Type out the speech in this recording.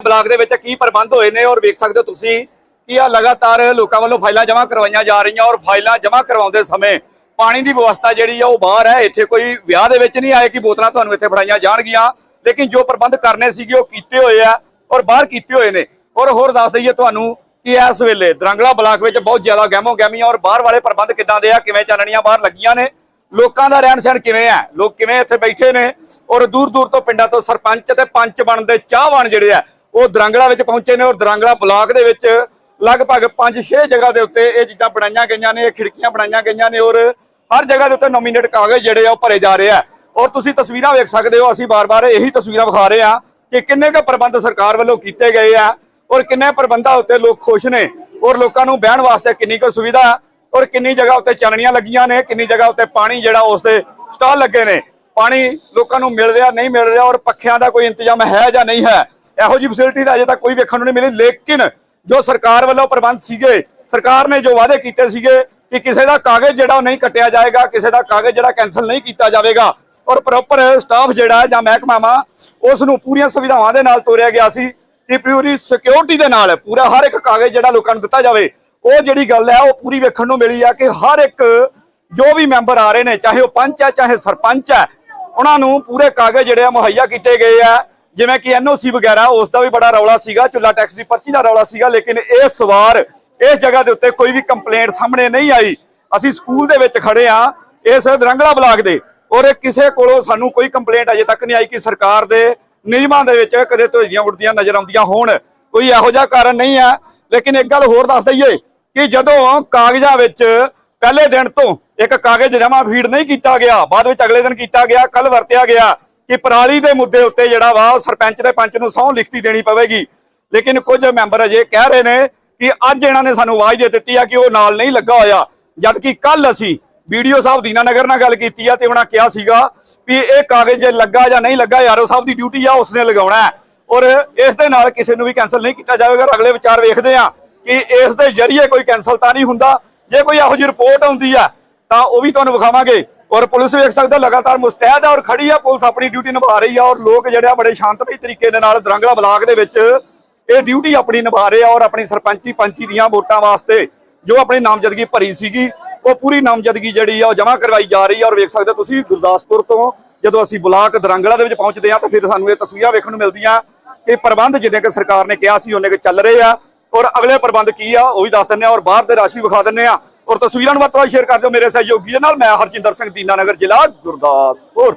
Block ਦੇ ਵਿੱਚ ਕੀ ਪ੍ਰਬੰਧ ਹੋਏ ਨੇ ਔਰ ਵੇਖ ਸਕਦੇ ਹੋ ਤੁਸੀਂ ਕਿ ਆ ਲਗਾਤਾਰ ਲੋਕਾਂ ਵੱਲੋਂ ਫਾਈਲਾਂ ਜਮ੍ਹਾਂ ਕਰਵਾਈਆਂ ਜਾ ਰਹੀਆਂ ਔਰ ਫਾਈਲਾਂ ਜਮ੍ਹਾਂ ਕਰਵਾਉਂਦੇ ਸਮੇਂ ਪਾਣੀ ਦੀ ਵਿਵਸਥਾ ਜਿਹੜੀ ਆ ਉਹ ਬਾਹਰ ਹੈ। ਇੱਥੇ ਕੋਈ ਵਿਆਹ ਦੇ ਵਿੱਚ ਨਹੀਂ ਆਏ ਕਿ ਬੋਤਲਾਂ ਤੁਹਾਨੂੰ ਇੱਥੇ ਫੜਾਈਆਂ ਜਾਣਗੀਆਂ। ਲੇਕਿਨ ਜੋ ਪ੍ਰਬੰਧ ਕਰਨੇ ਸੀਗੇ ਉਹ ਕੀਤੇ ਹੋਏ ਆ ਔਰ ਬਾਹਰ ਕੀਤੇ ਹੋਏ ਨੇ। ਔਰ ਹੋਰ ਦੱਸ ਦਈਏ ਤੁਹਾਨੂੰ ਕਿ ਇਸ ਵੇਲੇ ਦਰੰਗਲਾ ਬਲਾਕ ਵਿੱਚ ਬਹੁਤ ਜ਼ਿਆਦਾ ਗਹਿਮੋ ਗਹਿਮੀ ਔਰ ਬਾਹਰ ਵਾਲੇ ਪ੍ਰਬੰਧ ਕਿੱਦਾਂ ਦੇ ਆ, ਕਿਵੇਂ ਚਾਨਣੀਆਂ ਬਾਹਰ ਲੱਗੀਆਂ ਨੇ, ਲੋਕਾਂ ਦਾ ਰਹਿਣ ਸਹਿਣ ਕਿਵੇਂ ਹੈ ਲੋਕ ਕਿਵੇਂ ਇੱਥੇ ਬੈਠੇ ਨੇ ਔਰ ਦੂਰ ਦੂਰ ਤੋਂ ਪਿੰਡਾਂ ਤੋਂ ਸਰਪੰਚ ਤੇ ਪੰਚ ਬਣਦੇ ਚਾਹਵਾਨ ਜਿਹੜੇ ਆ ਉਹ ਦਰਾਂਗਲਾ ਵਿੱਚ ਪਹੁੰਚੇ ਨੇ ਔਰ ਦਰਾਂਗਲਾ ਬਲਾਕ ਦੇ ਵਿੱਚ ਲਗਭਗ 5-6 ਜਗ੍ਹਾ ਦੇ ਉੱਤੇ ਇਹ ਚੀਜ਼ਾਂ ਬਣਾਈਆਂ ਗਈਆਂ ਨੇ, ਇਹ ਖਿੜਕੀਆਂ ਬਣਾਈਆਂ ਗਈਆਂ ਨੇ ਔਰ ਹਰ ਜਗ੍ਹਾ ਦੇ ਉੱਤੇ ਨੋਮੀਨੇਟ ਕਾਗਜ਼ ਜਿਹੜੇ ਆ ਉਹ ਭਰੇ ਜਾ ਰਹੇ ਆ। ਔਰ ਤੁਸੀਂ ਤਸਵੀਰਾਂ ਵੇਖ ਸਕਦੇ ਹੋ, ਅਸੀਂ ਬਾਰ-ਬਾਰ ਇਹੀ ਤਸਵੀਰਾਂ ਵਿਖਾ ਰਹੇ ਆ ਕਿ ਕਿੰਨੇ ਕੁ ਪ੍ਰਬੰਧ ਸਰਕਾਰ ਵੱਲੋਂ ਕੀਤੇ ਗਏ ਆ ਔਰ ਕਿੰਨੇ ਪ੍ਰਬੰਧਾਂ ਉੱਤੇ ਲੋਕ ਖੁਸ਼ ਨੇ ਔਰ ਲੋਕਾਂ ਨੂੰ ਬਹਿਣ ਵਾਸਤੇ ਕਿੰਨੀ ਕੁ ਸੁਵਿਧਾ ਔਰ ਕਿੰਨੀ ਜਗ੍ਹਾ ਉੱਤੇ ਚਲਣੀਆਂ ਲੱਗੀਆਂ ਨੇ, ਕਿੰਨੀ ਜਗ੍ਹਾ ਉੱਤੇ ਪਾਣੀ ਜਿਹੜਾ ਉਸ ਦੇ ਸਟਾਲ ਲੱਗੇ ਨੇ। ਪਾਣੀ ਲੋਕਾਂ ਨੂੰ ਮਿਲ ਰਿਹਾ, ਨਹੀਂ ਮਿਲ ਰਿਹਾ ਔਰ ਪੱਖਿਆਂ ਦਾ ਕੋਈ ਇੰਤਜ਼ਾਮ ਹੈ ਜਾਂ ਨਹੀਂ ਹੈ? ਇਹੋ ਜਿਹੀ ਫੈਸਿਲਿਟੀ ਤਾਂ ਅਜੇ ਤੱਕ ਕੋਈ ਵੇਖਣ ਨੂੰ ਨਹੀਂ ਮਿਲੀ, ਲੇਕਿਨ ਜੋ ਸਰਕਾਰ ਵੱਲੋਂ ਪ੍ਰਬੰਧ ਸੀਗੇ, ਸਰਕਾਰ ਨੇ ਜੋ ਵਾਅਦੇ ਕੀਤੇ ਸੀਗੇ ਕਿ ਕਿਸੇ ਦਾ ਕਾਗਜ਼ ਜਿਹੜਾ ਉਹ ਨਹੀਂ ਕੱਟਿਆ ਜਾਏਗਾ, ਕਿਸੇ ਦਾ ਕਾਗਜ਼ ਜਿਹੜਾ ਕੈਨਸਲ ਨਹੀਂ ਕੀਤਾ ਜਾਵੇਗਾ, ਔਰ ਪ੍ਰੋਪਰ ਸਟਾਫ ਜਿਹੜਾ ਹੈ ਜਾਂ ਮਹਿਕਮਾਵਾਂ ਉਸ ਨੂੰ ਪੂਰੀਆਂ ਸੁਵਿਧਾਵਾਂ ਦੇ ਨਾਲ ਤੋਰਿਆ ਗਿਆ ਸੀ ਕਿ ਪੂਰੀ ਸਿਕਿਉਰਿਟੀ ਦੇ ਨਾਲ ਪੂਰਾ ਹਰ ਇੱਕ ਕਾਗਜ਼ ਜਿਹੜਾ ਲੋਕਾਂ ਨੂੰ ਦਿੱਤਾ ਜਾਵੇ, ਉਹ ਜਿਹੜੀ ਗੱਲ ਹੈ ਉਹ ਪੂਰੀ ਵੇਖਣ ਨੂੰ ਮਿਲੀ ਆ ਕਿ ਹਰ ਇੱਕ ਜੋ ਵੀ ਮੈਂਬਰ ਆ ਰਹੇ ਨੇ, ਚਾਹੇ ਉਹ ਪੰਚ ਹੈ, ਚਾਹੇ ਸਰਪੰਚ ਹੈ, ਉਹਨਾਂ ਨੂੰ ਪੂਰੇ ਕਾਗਜ਼ ਜਿਹੜੇ ਆ ਮੁਹੱਈਆ ਕੀਤੇ ਗਏ ਆ। ਜਿਵੇਂ ਕਿ ਐਨਓਸੀ ਵਗੈਰਾ, ਉਸ ਦਾ ਵੀ ਬੜਾ ਰੌਲਾ ਸੀਗਾ ਚੁੱਲਾ ਟੈਕਸ ਦੀ ਪਰਚੀ ਦਾ ਰੌਲਾ ਸੀਗਾ, ਲੇਕਿਨ ਇਹ ਸਵਾਰ ਇਸ ਜਗ੍ਹਾ ਦੇ ਉੱਤੇ ਕੋਈ ਵੀ ਕੰਪਲੇਂਟ ਸਾਹਮਣੇ ਨਹੀਂ ਆਈ। ਅਸੀਂ ਸਕੂਲ ਦੇ ਵਿੱਚ ਖੜੇ ਆ ਇਸ ਦਰੰਗਲਾ ਬਲਾਕ ਦੇ, ਔਰ ਇਹ ਕਿਸੇ ਕੋਲੋਂ ਸਾਨੂੰ ਕੋਈ ਕੰਪਲੇਂਟ ਅਜੇ ਤੱਕ ਨਹੀਂ ਆਈ ਕਿ ਸਰਕਾਰ ਦੇ ਨਿਯਮਾਂ ਦੇ ਵਿੱਚ ਕਦੇ ਧੋਈਆਂ ਉੱਡਦੀਆਂ ਨਜ਼ਰ ਆਉਂਦੀਆਂ ਹੋਣ। ਕੋਈ ਇਹੋ ਜਿਹਾ ਕਾਰਨ ਨਹੀਂ ਹੈ। ਲੇਕਿਨ ਇੱਕ ਗੱਲ ਹੋਰ ਦੱਸ ਦਈਏ ਕਿ ਜਦੋਂ ਕਾਗਜ਼ਾਂ ਵਿੱਚ ਪਹਿਲੇ ਦਿਨ ਤੋਂ ਇੱਕ ਕਾਗਜ਼ ਜਮਾ ਫੀਡ ਨਹੀਂ ਕੀਤਾ ਗਿਆ, ਬਾਅਦ ਵਿੱਚ ਅਗਲੇ ਦਿਨ ਕੀਤਾ ਗਿਆ ਕੱਲ ਵਰਤਿਆ ਗਿਆ ਕਿ ਪਰਾਲੀ ਦੇ ਮੁੱਦੇ ਉੱਤੇ ਜਿਹੜਾ ਵਾ ਉਹ ਸਰਪੰਚ ਤੇ ਪੰਚ ਨੂੰ ਸਹੁੰ ਲਿਖਤੀ ਦੇਣੀ ਪਵੇਗੀ। ਲੇਕਿਨ ਕੁਝ ਮੈਂਬਰ ਅਜੇ ਕਹਿ ਰਹੇ ਨੇ ਕਿ ਅੱਜ ਇਹਨਾਂ ਨੇ ਸਾਨੂੰ ਆਵਾਜ਼ ਦੇ ਦਿੱਤੀ ਆ ਕਿ ਉਹ ਨਾਲ ਨਹੀਂ ਲੱਗਾ ਹੋਇਆ। ਜਦ ਕਿ ਕੱਲ ਅਸੀਂ ਵੀਡੀਓ ਸਾਹਿਬ ਦੀਨਾਨਗਰ ਨਾਲ ਗੱਲ ਕੀਤੀ ਆ ਤੇ ਉਹਨਾਂ ਕਿਹਾ ਸੀਗਾ ਵੀ ਇਹ ਕਾਗਜ਼ ਜੇ ਲੱਗਾ ਜਾਂ ਨਹੀਂ ਲੱਗਾ ਯਾਰੋ ਸਾਹਿਬ ਦੀ ਡਿਊਟੀ ਆ, ਉਸਨੇ ਲਗਾਉਣਾ ਹੈ। ਔਰ ਇਸ ਦੇ ਨਾਲ ਕਿਸੇ ਨੂੰ ਵੀ ਕੈਨਸਲ ਨਹੀਂ ਕੀਤਾ ਜਾਵੇਗਾ। ਅਗਲੇ ਵਿਚਾਰ ਵੇਖਦੇ ਆ ਕਿ ਇਸ ਦੇ ਜ਼ਰੀਏ ਕੋਈ ਕੈਨਸਲ ਤਾਂ ਨਹੀਂ ਹੁੰਦਾ। ਜੇ ਕੋਈ ਇਹੋ ਜਿਹੀ ਰਿਪੋਰਟ ਆਉਂਦੀ ਆ, ਤਾਂ ਉਹ ਵੀ ਤੁਹਾਨੂੰ ਵਿਖਾਵਾਂਗੇ। ਔਰ ਪੁਲਿਸ ਵੇਖ ਸਕਦਾ ਲਗਾਤਾਰ ਮੁਸਤੈਦ ਹੈ ਔਰ ਖੜੀ ਆ, ਪੁਲਿਸ ਆਪਣੀ ਡਿਊਟੀ ਨਿਭਾ ਰਹੀ ਆ ਔਰ ਲੋਕ ਜਿਹੜੇ ਆ ਬੜੇ ਸ਼ਾਂਤਮਈ ਤਰੀਕੇ ਦੇ ਨਾਲ ਦਰੰਗਲਾ ਬਲਾਕ ਦੇ ਵਿੱਚ ਇਹ ਡਿਊਟੀ ਆਪਣੀ ਨਿਭਾ ਰਹੇ ਆ ਔਰ ਆਪਣੀ ਸਰਪੰਚੀ ਪੰਚੀ ਦੀਆਂ ਵੋਟਾਂ ਵਾਸਤੇ ਜੋ ਆਪਣੀ ਨਾਮਜ਼ਦਗੀ ਭਰੀ ਸੀਗੀ, ਉਹ ਪੂਰੀ ਨਾਮਜ਼ਦਗੀ ਜਿਹੜੀ ਆ ਉਹ ਜਮ੍ਹਾਂ ਕਰਵਾਈ ਜਾ ਰਹੀ ਆ ਔਰ ਵੇਖ ਸਕਦੇ ਹੋ ਤੁਸੀਂ ਗੁਰਦਾਸਪੁਰ ਤੋਂ ਜਦੋਂ ਅਸੀਂ ਬਲਾਕ ਦਰੰਗਲਾ ਦੇ ਵਿੱਚ ਪਹੁੰਚਦੇ ਆ ਤਾਂ ਫਿਰ ਸਾਨੂੰ ਇਹ ਤਸਵੀਰਾਂ ਵੇਖਣ ਨੂੰ ਮਿਲਦੀਆਂ ਕਿ ਪ੍ਰਬੰਧ ਜਿੱਦਾਂ ਕਿ ਸਰਕਾਰ ਨੇ ਕਿਹਾ ਸੀ, ਉਹਨੇ ਕਿ ਚੱਲ ਰਹੇ ਆ ਔਰ ਅਗਲੇ ਪ੍ਰਬੰਧ ਕੀ ਆ ਉਹ ਵੀ ਦੱਸ ਦਿੰਨੇ ਆ ਔਰ ਬਾਹਰ ਦੇ ਰਾਸ਼ੀ ਵਿਖਾ ਦਿੰਨੇ ਆ ਔਰ ਤਸਵੀਰਾਂ ਨੂੰ ਵੱਧ ਤੋਂ ਵੱਧ ਸ਼ੇਅਰ ਕਰ ਦਿਓ ਮੇਰੇ ਸਹਿਯੋਗੀ ਦੇ ਨਾਲ। ਮੈਂ ਹਰਜਿੰਦਰ ਸਿੰਘ ਦੀਨਾਨਗਰ ਜ਼ਿਲ੍ਹਾ, ਗੁਰਦਾਸਪੁਰ।